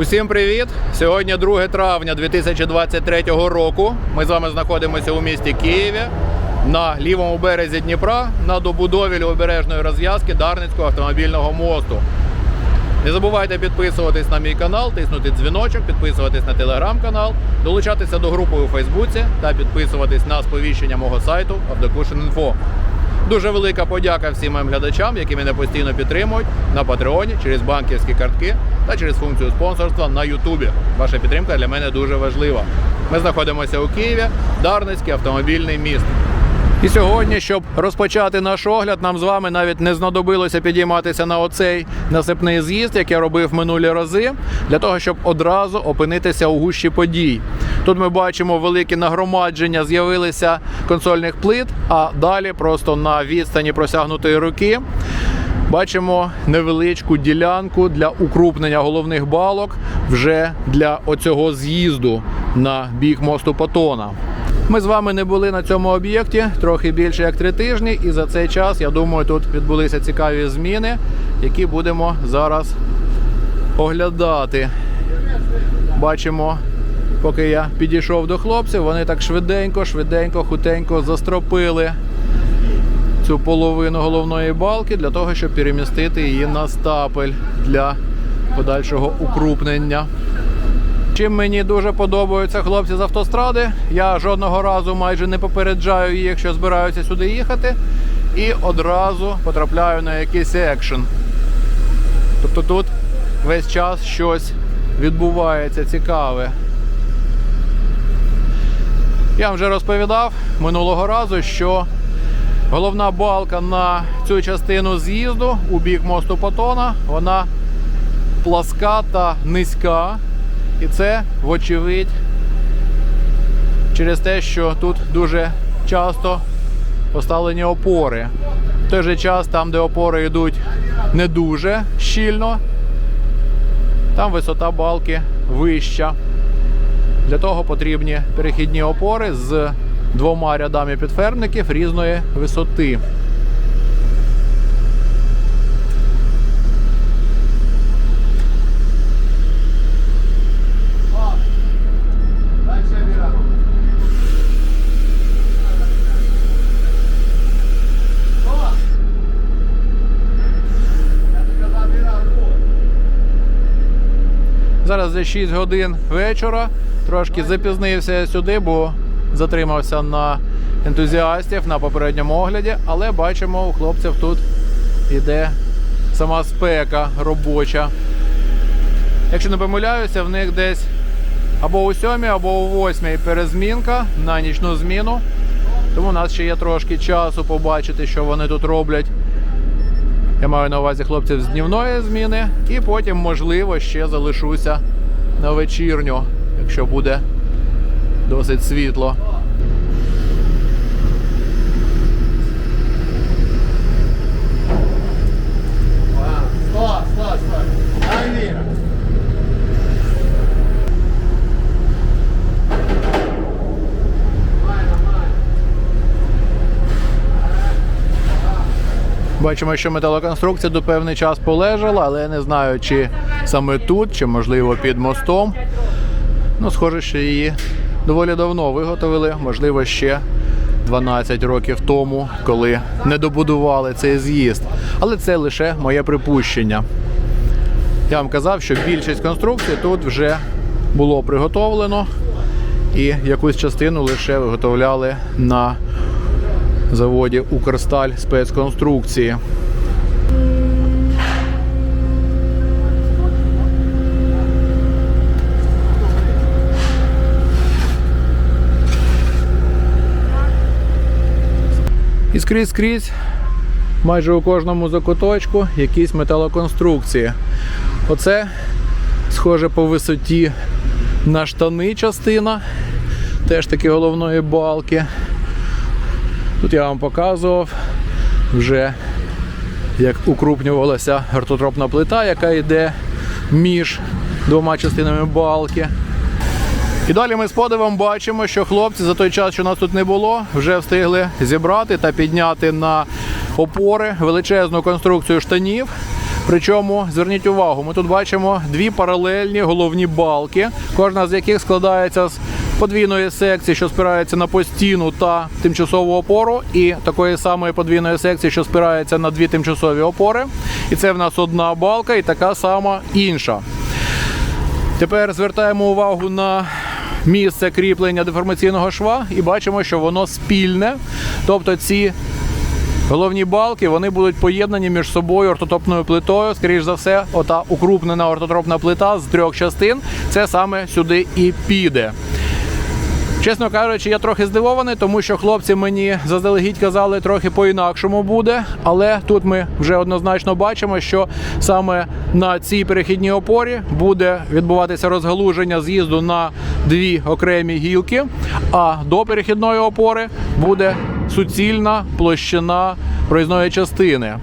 Усім привіт! Сьогодні 2 травня 2023 року. Ми з вами знаходимося у місті Києві на лівому березі Дніпра на добудові лівобережної розв'язки Дарницького автомобільного мосту. Не забувайте підписуватись на мій канал, тиснути дзвіночок, підписуватись на телеграм-канал, долучатися до групи у Фейсбуці та підписуватись на сповіщення мого сайту Авдокушин.Інфо. Дуже велика подяка всім моїм глядачам, які мене постійно підтримують на Патреоні через банківські картки та через функцію спонсорства на Ютубі. Ваша підтримка для мене дуже важлива. Ми знаходимося у Києві, Дарницький автомобільний міст. І сьогодні, щоб розпочати наш огляд, нам з вами навіть не знадобилося підійматися на оцей насипний з'їзд, як я робив минулі рази, для того, щоб одразу опинитися у гущі подій. Тут ми бачимо великі нагромадження, з'явилися консольних плит, а далі просто на відстані просягнутої руки. Бачимо невеличку ділянку для укрупнення головних балок вже для оцього з'їзду на бік мосту Патона. Ми з вами не були на цьому об'єкті трохи більше як три тижні, і за цей час я думаю, тут відбулися цікаві зміни, які будемо зараз оглядати. Бачимо, поки я підійшов до хлопців, вони так швиденько, швиденько, хутенько застропили цю половину головної балки для того, щоб перемістити її на стапель для подальшого укрупнення. Чим мені дуже подобаються хлопці з автостради, я жодного разу майже не попереджаю їх, що збираються сюди їхати, і одразу потрапляю на якийсь екшен. Тобто тут весь час щось відбувається цікаве. Я вже розповідав минулого разу, що головна балка на цю частину з'їзду у бік мосту Патона, вона пласка та низька. І це, вочевидь, через те, що тут дуже часто поставлені опори. В той же час, там, де опори йдуть не дуже щільно, там висота балки вища. Для того потрібні перехідні опори з двома рядами підфермників різної висоти. Зараз за 6 годин вечора. Трошки запізнився сюди, бо затримався на ентузіастів на попередньому огляді, але бачимо, у хлопців тут іде сама спека робоча. Якщо не помиляюся, в них десь або у 7, або у 8 перезмінка на нічну зміну. Тому у нас ще є трошки часу побачити, що вони тут роблять. Я маю на увазі хлопців з днівної зміни, і потім, можливо, ще залишуся на вечірню, якщо буде досить світло. Бачимо, що металоконструкція до певний час полежала, але я не знаю, чи саме тут, чи можливо під мостом. Ну, схоже, що її доволі давно виготовили, можливо, ще 12 років тому, коли не добудували цей з'їзд. Але це лише моє припущення. Я вам казав, що більшість конструкцій тут вже було приготовлено, і якусь частину лише виготовляли на заводі Укрсталь спецконструкції. І скрізь скрізь, майже у кожному закуточку якісь металоконструкції. Оце схоже по висоті на штани частина, теж таки головної балки. Тут я вам показував вже як укрупнювалася ортотропна плита, яка йде між двома частинами балки. І далі ми з подивом бачимо, що хлопці за той час, що нас тут не було, вже встигли зібрати та підняти на опори величезну конструкцію штанів. Причому зверніть увагу, ми тут бачимо дві паралельні головні балки, кожна з яких складається з подвійної секції, що спирається на постійну та тимчасову опору, і такої самої подвійної секції, що спирається на дві тимчасові опори. І це в нас одна балка, і така сама інша. Тепер звертаємо увагу на місце кріплення деформаційного шва і бачимо, що воно спільне. Тобто ці головні балки вони будуть поєднані між собою ортотропною плитою. Скоріш за все, ота укрупнена ортотропна плита з трьох частин. Це саме сюди і піде. Чесно кажучи, я трохи здивований, тому що хлопці мені заздалегідь казали трохи по-інакшому буде. Але тут ми вже однозначно бачимо, що саме на цій перехідній опорі буде відбуватися розгалуження з'їзду на дві окремі гілки. А до перехідної опори буде суцільна площина проїзної частини.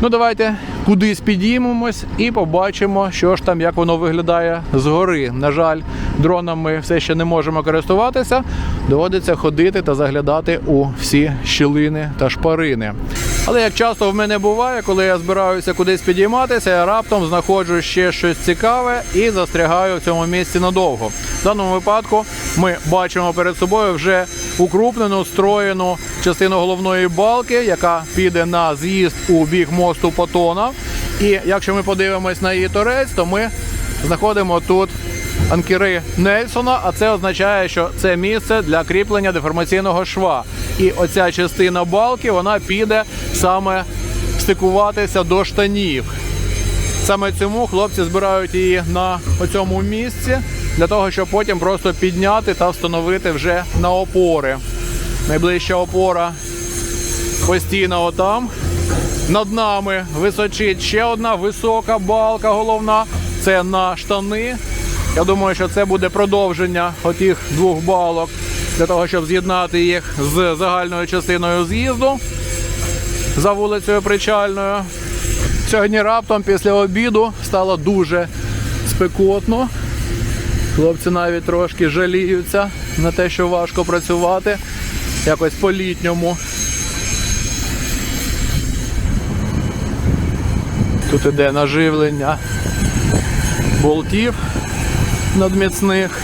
Ну, давайте кудись підіймемось і побачимо, що ж там, як воно виглядає згори. На жаль, дроном ми все ще не можемо користуватися. Доводиться ходити та заглядати у всі щілини та шпарини. Але як часто в мене буває, коли я збираюся кудись підійматися, я раптом знаходжу ще щось цікаве і застрягаю в цьому місці надовго. В даному випадку ми бачимо перед собою вже укрупнену, строєну частину головної балки, яка піде на з'їзд у бік мосту Потона. І якщо ми подивимось на її торець, то ми знаходимо тут анкери Нельсона, а це означає, що це місце для кріплення деформаційного шва. І оця частина балки вона піде саме стикуватися до штанів. Саме цьому хлопці збирають її на цьому місці для того, щоб потім просто підняти та встановити вже на опори. Найближча опора постійно отам. Над нами височить ще одна висока балка головна. Це на штани. Я думаю, що це буде продовження отих двох балок для того, щоб з'єднати їх з загальною частиною з'їзду за вулицею Причальною. Сьогодні раптом після обіду стало дуже спекотно. Хлопці навіть трошки жаліються на те, що важко працювати якось по-літньому. Тут іде наживлення болтів надміцних.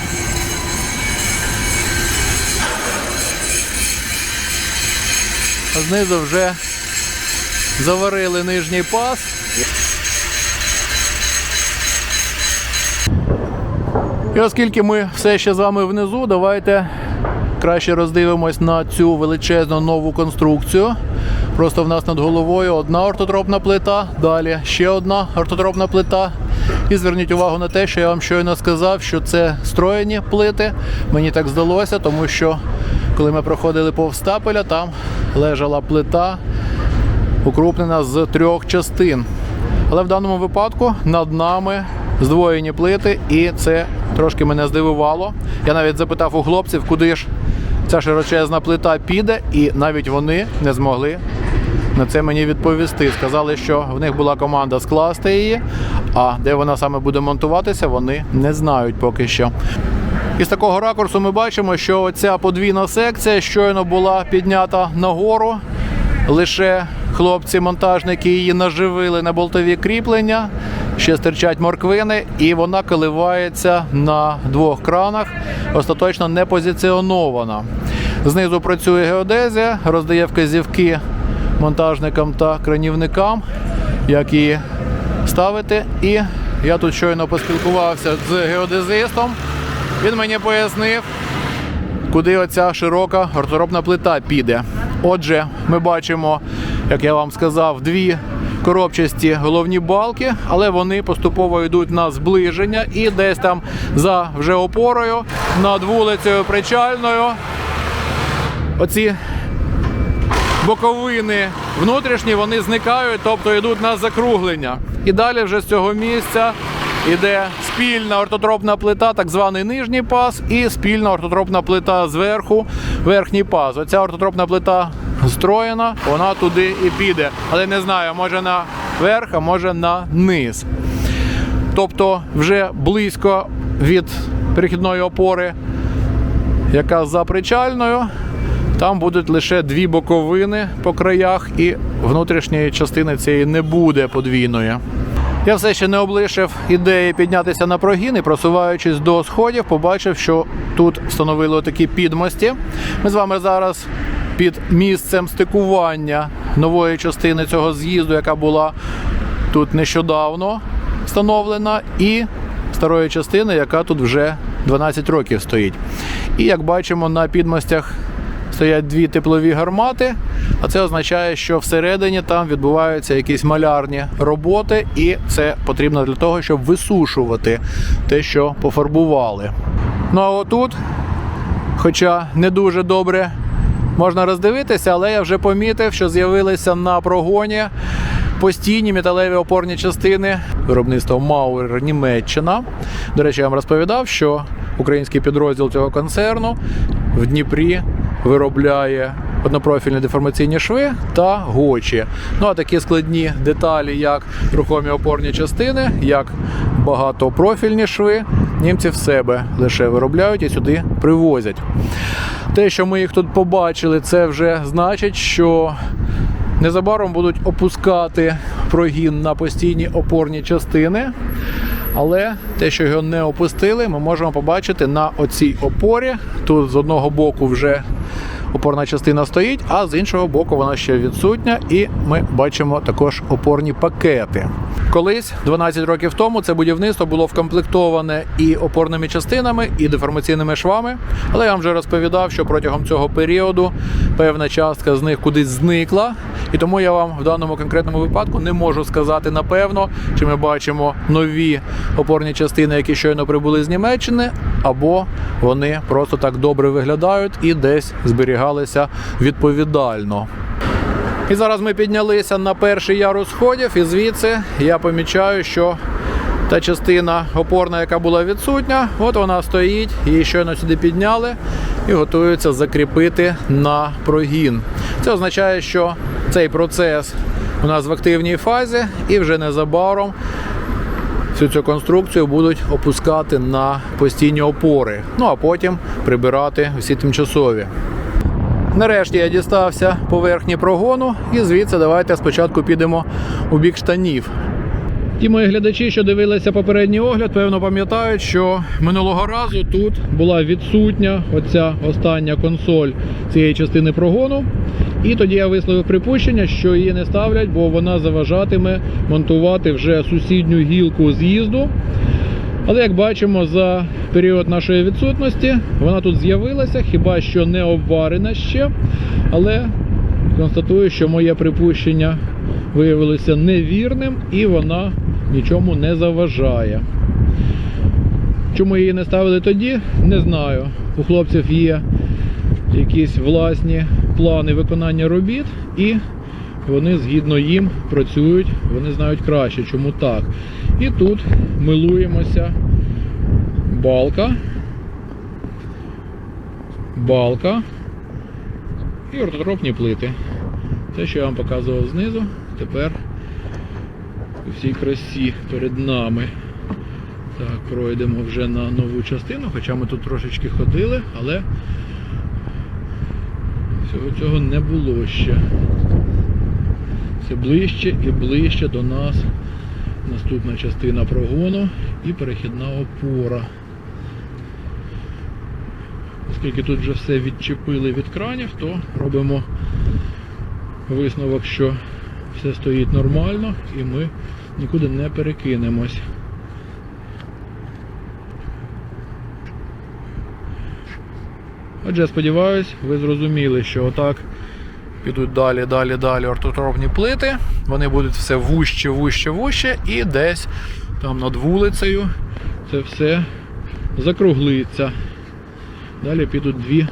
Знизу вже заварили нижній пас. І оскільки ми все ще з вами внизу, давайте краще роздивимось на цю величезну нову конструкцію. Просто в нас над головою одна ортотропна плита, далі ще одна ортотропна плита. І зверніть увагу на те, що я вам щойно сказав, що це строєні плити. Мені так здалося, тому що коли ми проходили повз стапеля, там лежала плита, укрупнена з трьох частин. Але в даному випадку над нами здвоєні плити, і це трошки мене здивувало. Я навіть запитав у хлопців, куди ж ця широчезна плита піде, і навіть вони не змогли на це мені відповісти. Сказали, що в них була команда скласти її, а де вона саме буде монтуватися, вони не знають поки що. Із такого ракурсу ми бачимо, що оця подвійна секція щойно була піднята нагору. Лише хлопці-монтажники її наживили на болтові кріплення, ще стирчать морквини, і вона коливається на двох кранах, остаточно не позиціонована. Знизу працює геодезія, роздає вказівки монтажникам та кранівникам, як її ставити. І я тут щойно поспілкувався з геодезистом. Він мені пояснив, куди оця широка орторопна плита піде. Отже, ми бачимо, як я вам сказав, дві коробчасті головні балки, але вони поступово йдуть на зближення і десь там за вже опорою над вулицею Причальною. Оці боковини внутрішні вони зникають, тобто йдуть на закруглення. І далі вже з цього місця йде спільна ортотропна плита, так званий нижній пас, і спільна ортотропна плита зверху, верхній пас. Оця ортотропна плита строєна, вона туди і піде. Але не знаю, може на верх, а може на низ. Тобто вже близько від перехідної опори, яка за причальною, Там будуть лише дві боковини по краях, і внутрішньої частини цієї не буде подвійної. Я все ще не облишив ідеї піднятися на прогін і просуваючись до сходів, побачив, що тут встановили такі підмості. Ми з вами зараз під місцем стикування нової частини цього з'їзду, яка була тут нещодавно встановлена, і старої частини, яка тут вже 12 років стоїть. І як бачимо, на підмостях стоять дві теплові гармати, а це означає, що всередині там відбуваються якісь малярні роботи, і це потрібно для того, щоб висушувати те, що пофарбували. Ну а отут, хоча не дуже добре можна роздивитися, але я вже помітив, що з'явилися на прогоні постійні металеві опорні частини виробництва Мауер Німеччина. До речі, я вам розповідав, що український підрозділ цього концерну в Дніпрі виробляє однопрофільні деформаційні шви та гочі. Ну а такі складні деталі, як рухомі опорні частини, як багатопрофільні шви, німці в себе лише виробляють і сюди привозять. Те, що ми їх тут побачили, це вже значить, що незабаром будуть опускати прогін на постійні опорні частини. Але те, що його не опустили, ми можемо побачити на оцій опорі. Тут з одного боку вже опорна частина стоїть, а з іншого боку вона ще відсутня, і ми бачимо також опорні пакети. Колись, 12 років тому, це будівництво було вкомплектоване і опорними частинами, і деформаційними швами. Але я вам вже розповідав, що протягом цього періоду певна частка з них кудись зникла. І тому я вам в даному конкретному випадку не можу сказати напевно, чи ми бачимо нові опорні частини, які щойно прибули з Німеччини, або вони просто так добре виглядають і десь зберігалися відповідально. І зараз ми піднялися на перший ярус сходів, і звідси я помічаю, що та частина опорна, яка була відсутня, от вона стоїть, її щойно сюди підняли і готуються закріпити на прогін. Це означає, що цей процес у нас в активній фазі, і вже незабаром всю цю конструкцію будуть опускати на постійні опори, ну а потім прибирати всі тимчасові. Нарешті я дістався поверхні прогону, і звідси давайте спочатку підемо у бік штанів. Ті мої глядачі, що дивилися попередній огляд, певно пам'ятають, що минулого разу тут була відсутня оця остання консоль цієї частини прогону. І тоді я висловив припущення, що її не ставлять, бо вона заважатиме монтувати вже сусідню гілку з'їзду. Але як бачимо, за період нашої відсутності вона тут з'явилася, хіба що не обварена ще. Але констатую, що моє припущення виявилося невірним і вона нічому не заважає. Чому її не ставили тоді, не знаю. У хлопців є якісь власні плани виконання робіт, і вони згідно їм працюють, вони знають краще, чому так. І тут милуємося балка, балка і ортотропні плити. Те, що я вам показував знизу, тепер всій красі перед нами. Так, пройдемо вже на нову частину, хоча ми тут трошечки ходили, але всього цього не було ще. Все ближче і ближче до нас наступна частина прогону і перехідна опора. Оскільки тут вже все відчепили від кранів, то робимо висновок, що все стоїть нормально і ми нікуди не перекинемось. Отже, сподіваюсь, ви зрозуміли, що отак підуть далі, далі, далі ортотропні плити. Вони будуть все вужче, вужче, вужче, і десь там над вулицею це все закруглиться. Далі підуть дві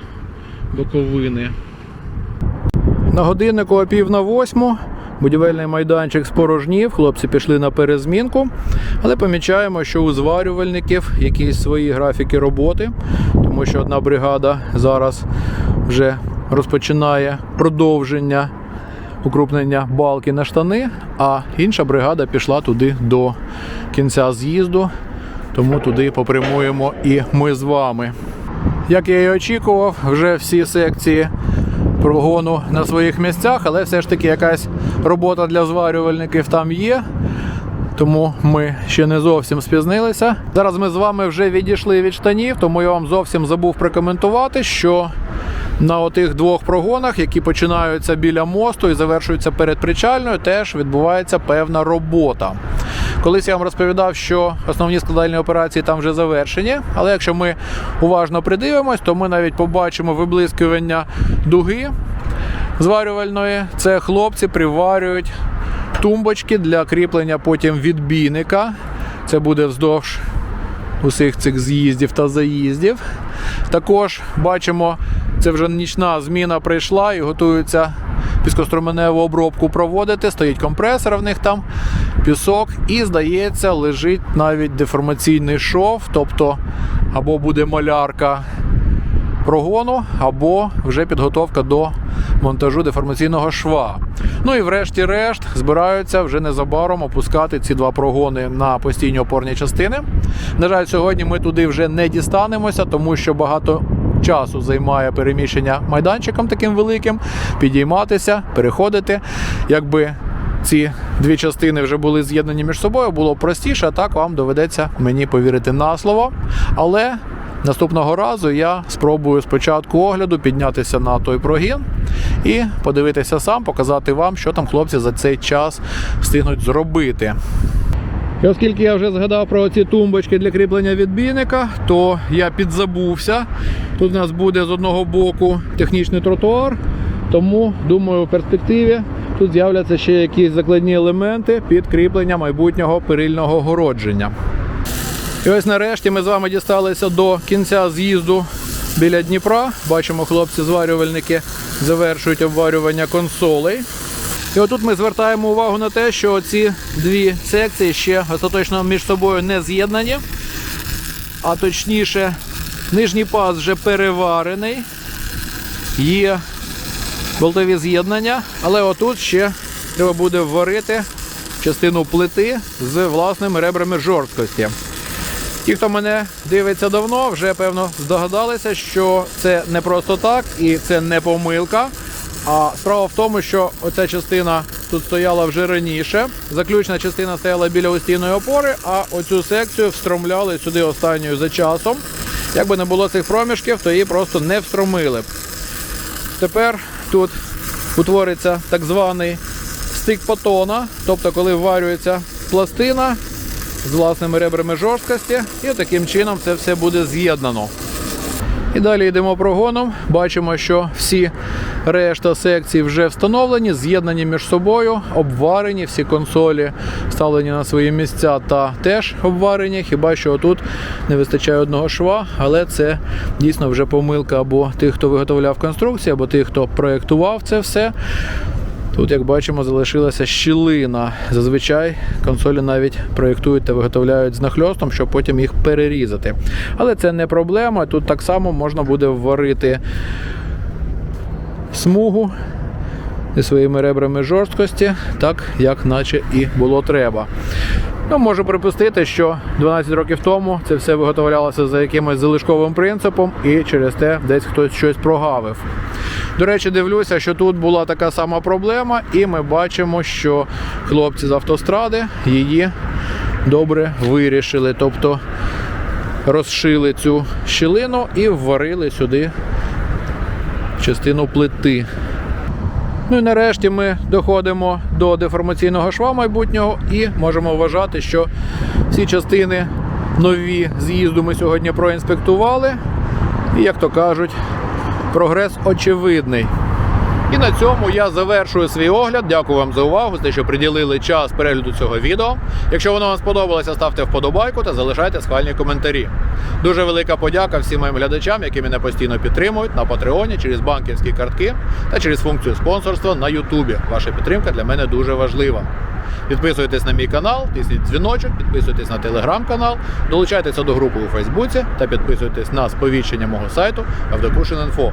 боковини. На годиннику о пів на восьму будівельний майданчик спорожнів, хлопці пішли на перезмінку, але помічаємо, що у зварювальників якісь свої графіки роботи, тому що одна бригада зараз вже розпочинає продовження укрупнення балки на штани, а інша бригада пішла туди до кінця з'їзду, тому туди попрямуємо і ми з вами. Як я і очікував, вже всі секції прогону на своїх місцях, але все ж таки якась робота для зварювальників там є. Тому ми ще не зовсім спізнилися. Зараз ми з вами вже відійшли від штанів, тому я вам зовсім забув прокоментувати, що на отих двох прогонах, які починаються біля мосту і завершуються перед причальною, теж відбувається певна робота. Колись я вам розповідав, що основні складальні операції там вже завершені, але якщо ми уважно придивимось, то ми навіть побачимо виблискування дуги зварювальної. Це хлопці приварюють тумбочки для кріплення потім відбійника. Це буде вздовж усіх цих з'їздів та заїздів. Також бачимо, це вже нічна зміна прийшла і готуються піскоструменеву обробку проводити. Стоїть компресор в них там, пісок, і здається, лежить навіть деформаційний шов, тобто або буде малярка прогону, або вже підготовка до монтажу деформаційного шва. Ну і врешті-решт збираються вже незабаром опускати ці два прогони на постійні опорні частини. На жаль, сьогодні ми туди вже не дістанемося, тому що багато часу займає переміщення майданчиком таким великим, підійматися, переходити. Якби ці дві частини вже були з'єднані між собою, було простіше, так вам доведеться мені повірити на слово. Але наступного разу я спробую спочатку огляду піднятися на той прогін і подивитися сам, показати вам, що там хлопці за цей час встигнуть зробити. І оскільки я вже згадав про ці тумбочки для кріплення відбійника, то я підзабувся. Тут у нас буде з одного боку технічний тротуар, тому думаю, в перспективі тут з'являться ще якісь закладні елементи під кріплення майбутнього перильного огородження. І ось нарешті ми з вами дісталися до кінця з'їзду біля Дніпра. Бачимо, хлопці-зварювальники завершують обварювання консолей. І отут ми звертаємо увагу на те, що ці дві секції ще остаточно між собою не з'єднані. А точніше, нижній паз вже переварений. Є болтові з'єднання, але отут ще треба буде вварити частину плити з власними ребрами жорсткості. Ті, хто мене дивиться давно, вже певно здогадалися, що це не просто так і це не помилка. А справа в тому, що оця частина тут стояла вже раніше. Заключна частина стояла біля устійної опори, а оцю секцію встромляли сюди останньою за часом. Якби не було цих проміжків, то її просто не встромили б. Тепер тут утвориться так званий стик потона, тобто коли вварюється пластина з власними ребрами жорсткості, і таким чином це все буде з'єднано. І далі йдемо прогоном. Бачимо, що всі решта секцій вже встановлені, з'єднані між собою, обварені, всі консолі вставлені на свої місця та теж обварені. Хіба що тут не вистачає одного шва, але це дійсно вже помилка або тих, хто виготовляв конструкцію, або тих, хто проєктував це все. Тут, як бачимо, залишилася щілина. Зазвичай консолі навіть проєктують та виготовляють з нахльостом, щоб потім їх перерізати. Але це не проблема. Тут так само можна буде вварити смугу зі своїми ребрами жорсткості, так як наче і було треба. Ну, можу припустити, що 12 років тому це все виготовлялося за якимось залишковим принципом, і через те десь хтось щось прогавив. До речі, дивлюся, що тут була така сама проблема, і ми бачимо, що хлопці з автостради її добре вирішили. Тобто розшили цю щілину і вварили сюди частину плити. Ну і нарешті ми доходимо до деформаційного шва майбутнього і можемо вважати, що всі частини нові з'їзду ми сьогодні проінспектували. І, як то кажуть, прогрес очевидний. І на цьому я завершую свій огляд. Дякую вам за увагу, за те, що приділили час перегляду цього відео. Якщо воно вам сподобалося, ставте вподобайку та залишайте схвальні коментарі. Дуже велика подяка всім моїм глядачам, які мене постійно підтримують на Патреоні через банківські картки та через функцію спонсорства на Ютубі. Ваша підтримка для мене дуже важлива. Підписуйтесь на мій канал, тисніть дзвіночок, підписуйтесь на телеграм-канал, долучайтеся до групи у Фейсбуці та підписуйтесь на сповіщення мого сайту Авдокушин.Інфо.